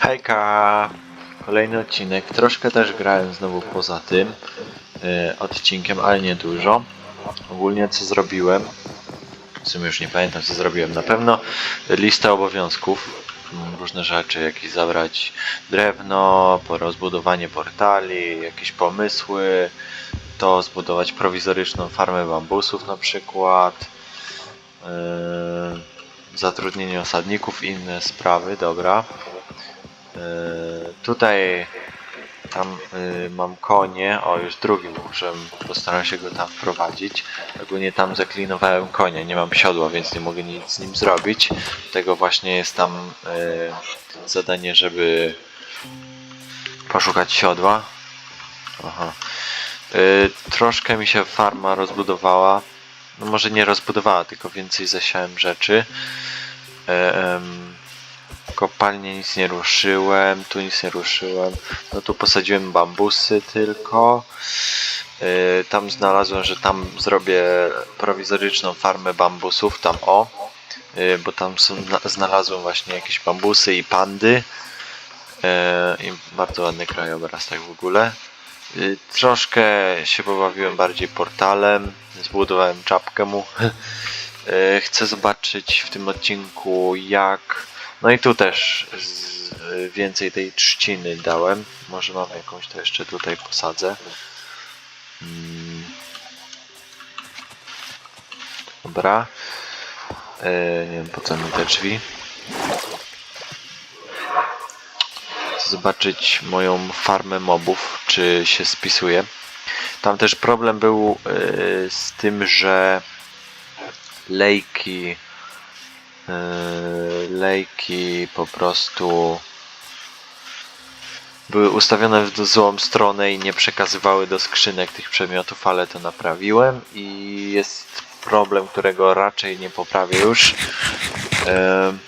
Hejka! Kolejny odcinek. Troszkę też grałem znowu poza tym e, odcinkiem, ale nie dużo. Ogólnie co zrobiłem? W sumie już nie pamiętam co zrobiłem. Na pewno listę obowiązków. Mm, Różne rzeczy, jakieś zabrać drewno, rozbudowanie portali, jakieś pomysły, to zbudować prowizoryczną farmę bambusów na przykład. Yy, zatrudnienie osadników, inne sprawy, dobra. Yy, tutaj tam yy, mam konie, o już drugi muszę, postaram się go tam wprowadzić. Ogólnie tam zaklinowałem konia, nie mam siodła, więc nie mogę nic z nim zrobić. Tego właśnie jest tam yy, zadanie, żeby poszukać siodła. Aha. Yy, troszkę mi się farma rozbudowała. No może nie rozbudowała, tylko więcej zasiałem rzeczy. E, em, kopalnie nic nie ruszyłem, tu nic nie ruszyłem. No tu posadziłem bambusy tylko. E, tam znalazłem, że tam zrobię prowizoryczną farmę bambusów, tam o. E, bo tam są, na- znalazłem właśnie jakieś bambusy i pandy. E, I bardzo ładny krajobraz tak w ogóle. Y, Troszkę się pobawiłem bardziej portalem, zbudowałem czapkę mu. Y, Chcę zobaczyć w tym odcinku jak... No i tu też y, więcej tej trzciny dałem. Może mam jakąś to jeszcze tutaj posadzę. Mm. Dobra. Y, Nie wiem po co mi te drzwi. Chcę zobaczyć moją farmę mobów, czy się spisuje. Tam też problem był yy, z tym, że lejki lejki po prostu były ustawione w złą stronę i nie przekazywały do skrzynek tych przedmiotów, ale to naprawiłem i jest problem, którego raczej nie poprawię już. Yy,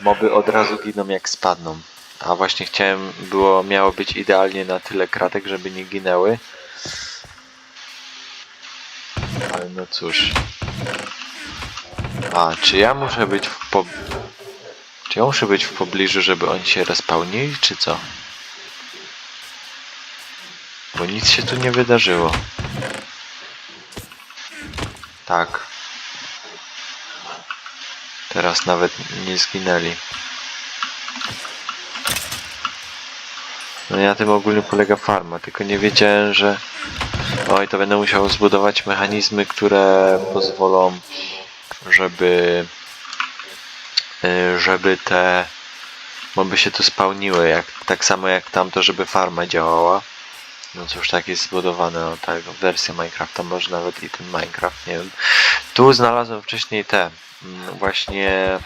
moby od razu giną jak spadną. A właśnie chciałem, było, miało być idealnie na tyle kratek, żeby nie ginęły. Ale no cóż. A, czy ja muszę być w po... Czy ja muszę być w pobliżu, żeby oni się respawnili, czy co? Bo nic się tu nie wydarzyło. Tak. Teraz nawet nie zginęli. No ja tym ogólnie polega farma, tylko nie wiedziałem, że oj, to będę musiał zbudować mechanizmy, które pozwolą, żeby y, żeby te moby się tu spełniły, jak, tak samo jak tamto, żeby farma działała. No cóż, tak jest zbudowane, no tak, wersja Minecrafta, może nawet i ten Minecraft, nie wiem. Tu znalazłem wcześniej te, mm, właśnie,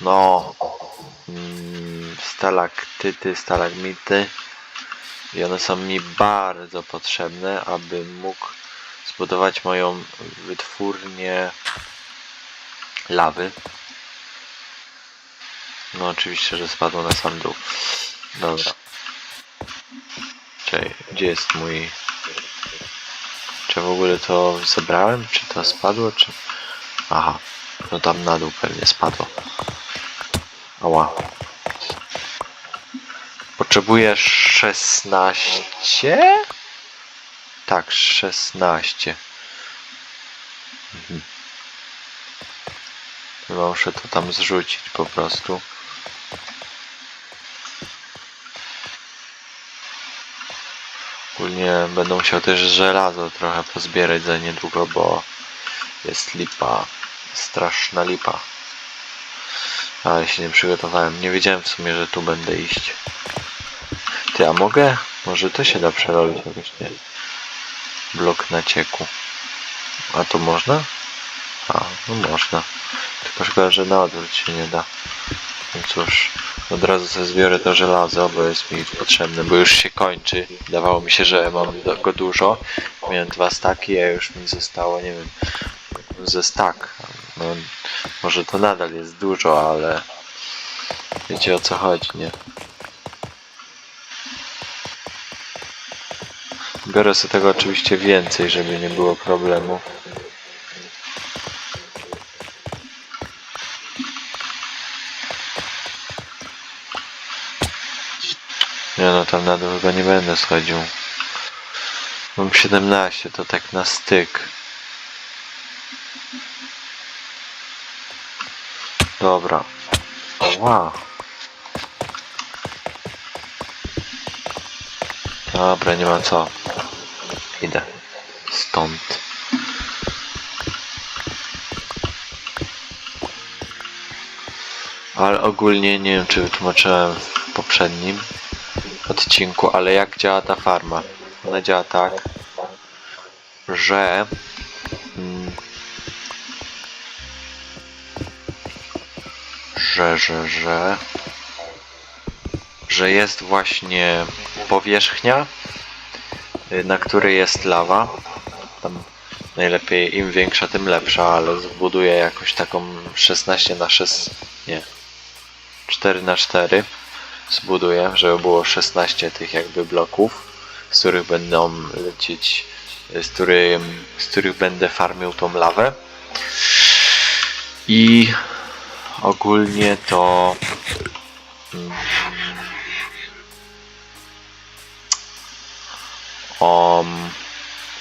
no, mm, stalaktyty, stalagmity i one są mi bardzo potrzebne, abym mógł zbudować moją wytwórnię lawy. No oczywiście, że spadło na sam dół. Dobra. Czekaj, gdzie jest mój... Czy w ogóle to zebrałem? Czy to spadło? Czy... Aha. No tam na dół pewnie spadło. Ała. Potrzebujesz 16? Tak, 16. Mhm. Muszę to tam zrzucić po prostu. Ogólnie będę musiał też żelazo trochę pozbierać za niedługo, bo jest lipa. Straszna lipa. Ale się nie przygotowałem. Nie wiedziałem w sumie, że tu będę iść. Ty, a mogę? Może to się da przerobić jakoś, nie? Blok nacieku. A to można? A, no można. Tylko szkoda, że na odwrót się nie da. No cóż, od razu sobie zbiorę to żelazo, bo jest mi potrzebne, bo już się kończy. Dawało mi się, że mam go dużo. Miałem dwa staki, a już mi zostało, nie wiem, ze stak. No, może to nadal jest dużo, ale wiecie o co chodzi, nie? Biorę sobie tego oczywiście więcej, żeby nie było problemu. Nie no, tam na dół chyba nie będę schodził. Mam 17, to tak na styk. Dobra. Ła. Dobra, nie ma co. Idę. Stąd. Ale ogólnie nie wiem, czy wytłumaczyłem w poprzednim odcinku, ale jak działa ta farma. Ona działa tak, że mm, że, że, że że jest właśnie powierzchnia, na której jest lawa. Tam najlepiej im większa, tym lepsza, ale zbuduję jakoś taką 16 na 6, nie, 4 na 4 zbuduję, żeby było 16 tych jakby bloków, z których będą lecieć, z, którym, z których będę farmił tą lawę. I ogólnie to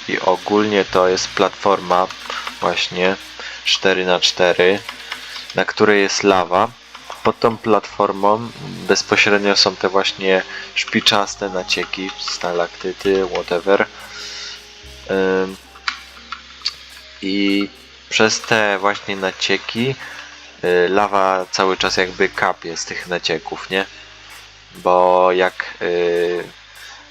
i ogólnie to jest platforma właśnie 4 na 4 na której jest lawa. Pod tą platformą bezpośrednio są te właśnie szpiczaste nacieki, stalaktyty, whatever. I przez te właśnie nacieki y, lawa cały czas jakby kapie z tych nacieków, nie? Bo jak y,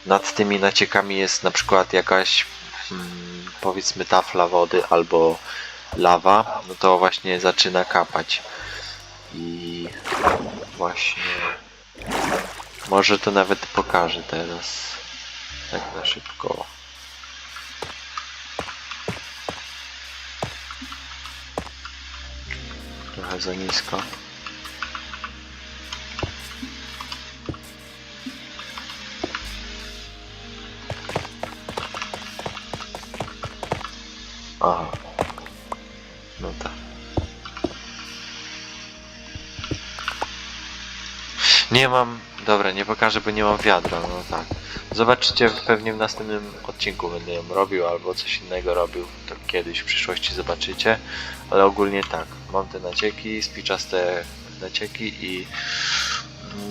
nad tymi naciekami jest na przykład jakaś mm, powiedzmy tafla wody albo lawa, no to właśnie zaczyna kapać. I właśnie może to nawet pokażę teraz tak na szybko. Trochę za nisko. Aha. No tak. Nie mam. Dobra, nie pokażę, bo nie mam wiadra, no tak. Zobaczycie pewnie w następnym odcinku będę ją robił albo coś innego robił. To kiedyś w przyszłości zobaczycie. Ale ogólnie tak. Mam te nacieki, spiczaste nacieki i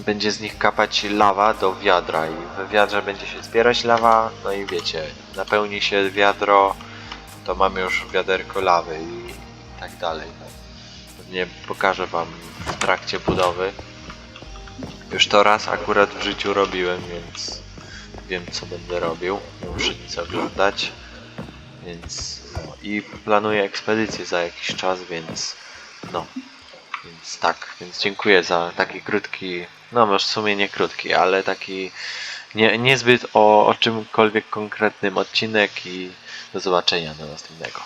będzie z nich kapać lawa do wiadra i we wiadrze będzie się zbierać lawa, no i wiecie, napełni się wiadro, to mamy już wiaderko lawy i tak dalej. Pewnie pokażę wam w trakcie budowy. Już to raz akurat w życiu robiłem, więc wiem co będę robił. Nie muszę nic oglądać. Więc no i planuję ekspedycję za jakiś czas, więc no. Więc tak, więc dziękuję za taki krótki, no może w sumie nie krótki, ale taki nie, niezbyt o, o czymkolwiek konkretnym odcinek i do zobaczenia do następnego.